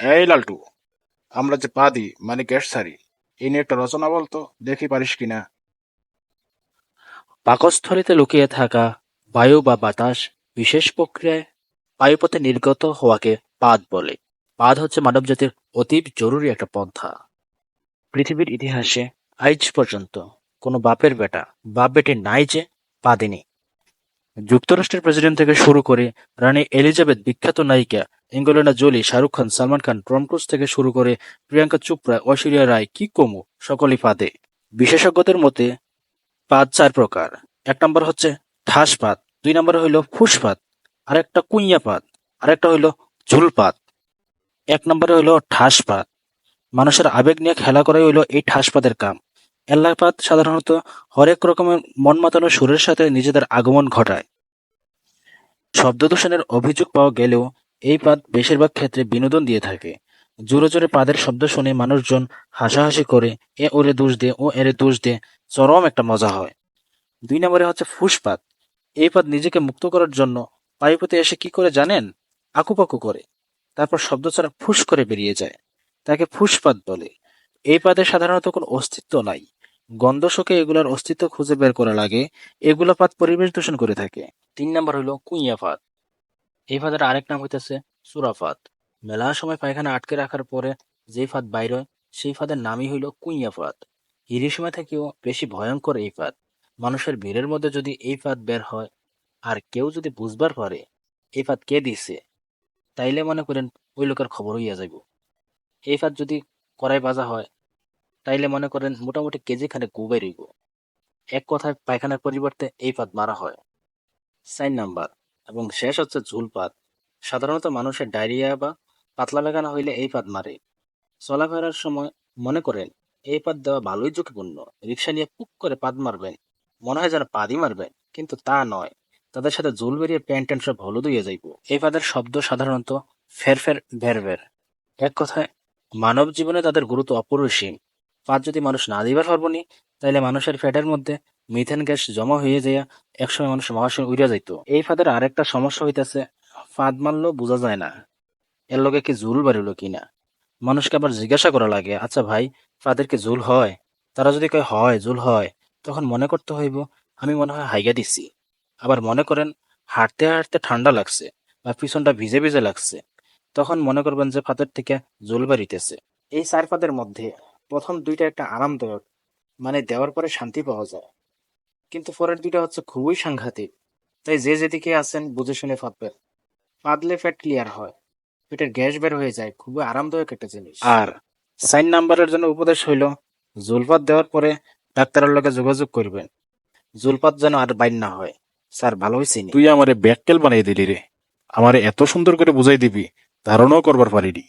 এই লালটু, আমরা যে পা দিই মানে গ্যাস ছাড়ি এই নিয়ে একটা রচনা বলতো, দেখি পারিস কিনা? পাকস্থলিতে লুকিয়ে থাকা বায়ু বা বাতাস বিশেষ প্রক্রিয়ায় বায়ুপথে নির্গত হওয়াকে পাদ বলে। পাদ হচ্ছে মানবজাতির অতি জরুরি একটা পন্থা। পৃথিবীর ইতিহাসে আজ পর্যন্ত কোনো বাপের বেটা, বাপ বেটি নাই যে পাদেনি। যুক্তরাষ্ট্রের প্রেসিডেন্ট থেকে শুরু করে রানী এলিজাবেথ বিখ্যাত নায়িকা Angelina Jolie Shahrukh Khan, Salman Khan, Tom Cruise থেকে শুরু করে প্রিয়াঙ্কা চোপড়া, ঐশ্বরিয়া রায়, কি কমু, সকলই পাদে বিশেষজ্ঞদের মতে পাদ চার প্রকার। এক নম্বর হচ্ছে ঠাস পাত দুই নম্বর হইল ফুসপাত আরেকটা কুইয়া পাত আরেকটা হইল ঝুলপাত এক নম্বরে হইল ঠাস পাত মানুষের আবেগ নিয়ে খেলা করাই হইল এই ঠাসপাতের কাম। এল্লাপাত সাধারণত হরেক রকমের মন মাতানো সুরের সাথে নিজেদের আগমন ঘটায়। শব্দ দূষণের অভিযোগ পাওয়া গেলেও এই পাত বেশিরভাগ ক্ষেত্রে বিনোদন দিয়ে থাকে। জোরে জোরে পাদের শব্দ শুনে মানুষজন হাসাহাসি করে, এ ওরে দোষ দে, ও এরে দোষ দে, চরম একটা মজা হয়। দুই নম্বরে হচ্ছে ফুসপাত এই পাত নিজেকে মুক্ত করার জন্য পায়ুপথে এসে কি করে জানেন? আকুপাকু করে। তারপর শব্দ ছাড়া ফুস করে বেরিয়ে যায়। তাকে ফুসপাত বলে। এই পাদের সাধারণত কোনো অস্তিত্ব নাই। গন্ধ শোকে এগুলার অস্তিত্ব খুঁজে বের করা লাগে। এগুলো পাত পরিবেশ দূষণ করে থাকে। তিন নম্বর হইল কুইয়া পাত এই ফাদের আরেক নাম হইতেছে সুরাফাত। মেলা সময় পায়খানা আটকে রাখার পরে যে ফাঁদ বাইর হয়, সেই ফাদের নামই হইল কুইয়া ফাঁদ হিরিসীমা থেকেও বেশি ভয়ঙ্কর এই ফাঁদ। মানুষের ভিড়ের মধ্যে যদি এই ফাঁদ বের হয়, আর কেউ যদি বুঝবার পারে এই ফাঁদ কে দিছে, তাইলে মনে করেন ওই লোকের খবর হইয়া যাইব। এই ফাঁদ যদি কড়াই বাজা হয়, তাইলে মনে করেন মোটামুটি কেজি খানে গুবাই রইব এক কথায় পায়খানার পরিবর্তে এই ফাঁদ মারা হয়। সাইন নাম্বার এবং শেষ হচ্ছে ঝুলপাত। সাধারণত মানুষের ডায়রিয়া বা পাতলা বেগানা হইলে এই পাত মারে। চলাফেরার সময় মনে করেন, এই পাত দেওয়া ভালোই ঝুঁকিপূর্ণ। রিক্সা নিয়ে পুক করে পাদ মারবেন, মনে হয় যেন পাদই মারবেন, কিন্তু তা নয়। তাদের সাথে জুল বেরিয়ে প্যান্ট ট্যান্ট সব হলুদ হয়ে যাইব। এই পাদের শব্দ সাধারণত ফের ফের ভের ভের। এক কথায়, মানব জীবনে তাদের গুরুত্ব অপরিসীম। পাত যদি মানুষ না দিবার পারবনি তাইলে মানুষের ফ্যাটের মধ্যে মিথেন গ্যাস জমা হয়ে যায় একসময় মানুষ মহাশয় উড়িয়া যাইতো। এই ফাদের আরেকটা সমস্যা হইতেছে, ফাঁদ মারলেও বোঝা যায় না। এর লগে কি জুল বাড়িল কিনা? মানুষকে আবার জিজ্ঞাসা করা লাগে আচ্ছা ভাই, ফাদের কি জুল হয়? তারা যদি কয়, হয়, জুল হয় তখন মনে করতে হইব, আমি মনে হয় হাইগা দিছি। আবার মনে করেন, হাঁটতে হাঁটতে ঠান্ডা লাগছে বা পিছনটা ভিজে ভিজে লাগছে। তখন মনে করবেন যে ফাদের থেকে জুল বাড়িতেছে। এই চার ফাঁদের মধ্যে প্রথম দুইটা একটা আরামদায়ক মানে দেওয়ার পরে শান্তি পাওয়া যায়। কিন্তু পরের দুইটা হচ্ছে খুবই সাংঘাতিক। তাই যে যেদিকে আছেন বুঝে শুনে ফাঁদবেন পাদলে ফ্যাট ক্লিয়ার হয়। পেটের গ্যাস বের হয়ে যায় খুবই আরামদায়ক একটা জিনিস। আর সাইন নাম্বারের জন্য উপদেশ হইল জুলপাত দেওয়ার পরে ডাক্তারের লগে যোগাযোগ করবেন। জুলপাত যেন আর বাইন না হয়। স্যার ভালো হয়েছে তুই আমারে ব্যাককেল বানিয়ে দিলি রে। আমারে এত সুন্দর করে বুঝাই দিবি ধারণাও করবার পারিনি।